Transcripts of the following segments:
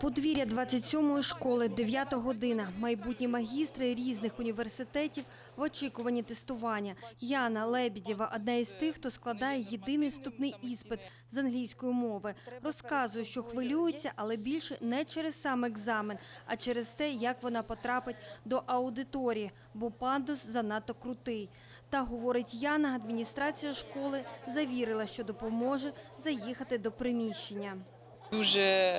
Подвір'я 27-ї школи, 9 година. Майбутні магістри різних університетів в очікуванні тестування. Яна Лебідєва – одна із тих, хто складає єдиний вступний іспит з англійської мови. Розказує, що хвилюється, але більше не через сам екзамен, а через те, як вона потрапить до аудиторії, бо пандус занадто крутий. Та, говорить Яна, адміністрація школи завірила, що допоможе заїхати до приміщення. Дуже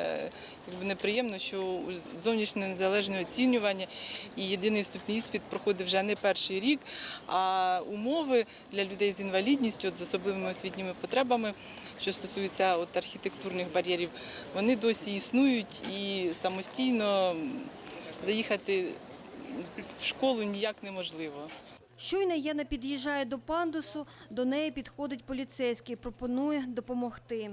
неприємно, що зовнішнє незалежне оцінювання і єдиний вступний іспит проходить вже не перший рік, а умови для людей з інвалідністю, от з особливими освітніми потребами, що стосується от архітектурних бар'єрів, вони досі існують і самостійно заїхати в школу ніяк неможливо. Щойно Яна під'їжджає до пандусу, до неї підходить поліцейський, пропонує допомогти.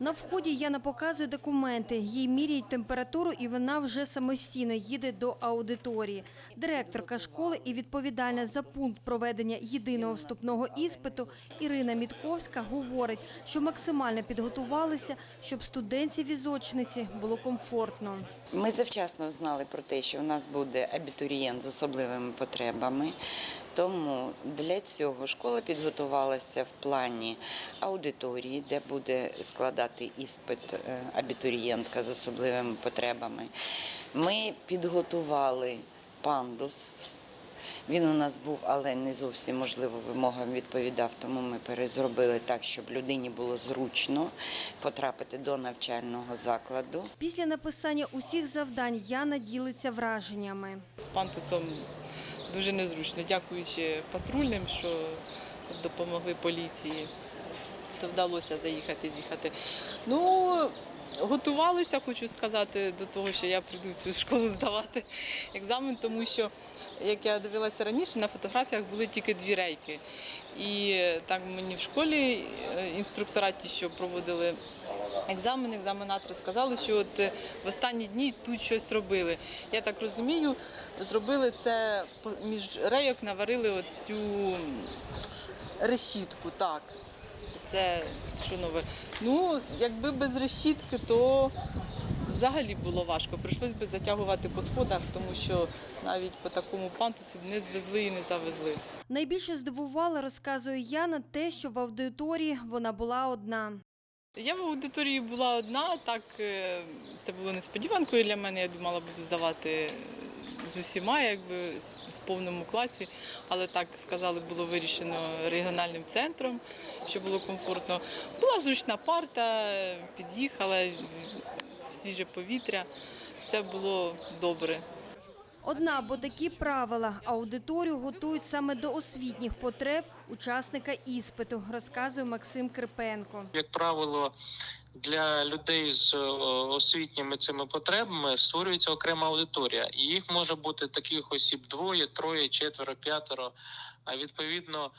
На вході Яна показує документи, їй міряють температуру і вона вже самостійно їде до аудиторії. Директорка школи і відповідальна за пункт проведення єдиного вступного іспиту Ірина Мітковська говорить, що максимально підготувалися, щоб студентці-візочниці було комфортно. Ми завчасно знали про те, що у нас буде абітурієнт з особливими потребами. Тому для цього школа підготувалася в плані аудиторії, де буде складати іспит е, абітурієнтка з особливими потребами. Ми підготували пандус. Він у нас був, але не зовсім можливо вимогам відповідав, тому ми перезробили так, щоб людині було зручно потрапити до навчального закладу. Після написання усіх завдань Яна ділиться враженнями. З пантусом дуже незручно, дякуючи патрульним, що допомогли поліції, то вдалося заїхати, з'їхати. Ну, готувалися, хочу сказати, до того, що я прийду в цю школу здавати екзамен, тому що, як я дивилася раніше, на фотографіях були тільки дві рейки. І так мені в школі е, інструктора ті, що проводили екзамен, екзаменатори сказали, що от е, в останні дні тут щось робили. Я так розумію, зробили це між рейок, наварили оцю решітку, так. Це що нове. Ну, якби без решітки, то взагалі було важко. Прийшлось би затягувати по сходах, тому що навіть по такому пантусу не звезли і не завезли. Найбільше здивувала, розказує Яна, те, що в аудиторії вона була одна. Я в аудиторії була одна, так е, це було несподіванкою для мене. Я думала, буду здавати з усіма, якби в повному класі. Але так сказали, було вирішено регіональним центром, що було комфортно. Була зручна парта, під'їхала, свіже повітря, все було добре. Одна, бо такі правила аудиторію готують саме до освітніх потреб учасника іспиту, розказує Максим Крипенко. як правило, для людей з е, освітніми цими потребами створюється окрема аудиторія, і їх може бути таких осіб двоє, троє, четверо, п'ятеро. А відповідно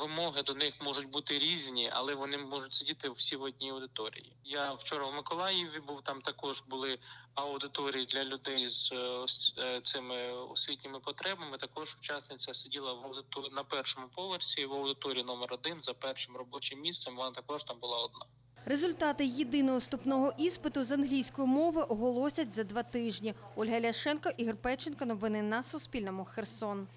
вимоги до них можуть бути різні, але вони можуть сидіти всі в одній аудиторії. Я вчора в Миколаєві був там також були аудиторії для людей з е, е, цими освітніми потребами. Також учасниця сиділа в аудиторії на першому поверсі в аудиторії номер один за першим робочим місцем. Вона також там була одна. Результати єдиного вступного іспиту з англійської мови оголосять за два тижні. Ольга Ляшенко, Ігор Печенко. Новини на Суспільному. Херсон.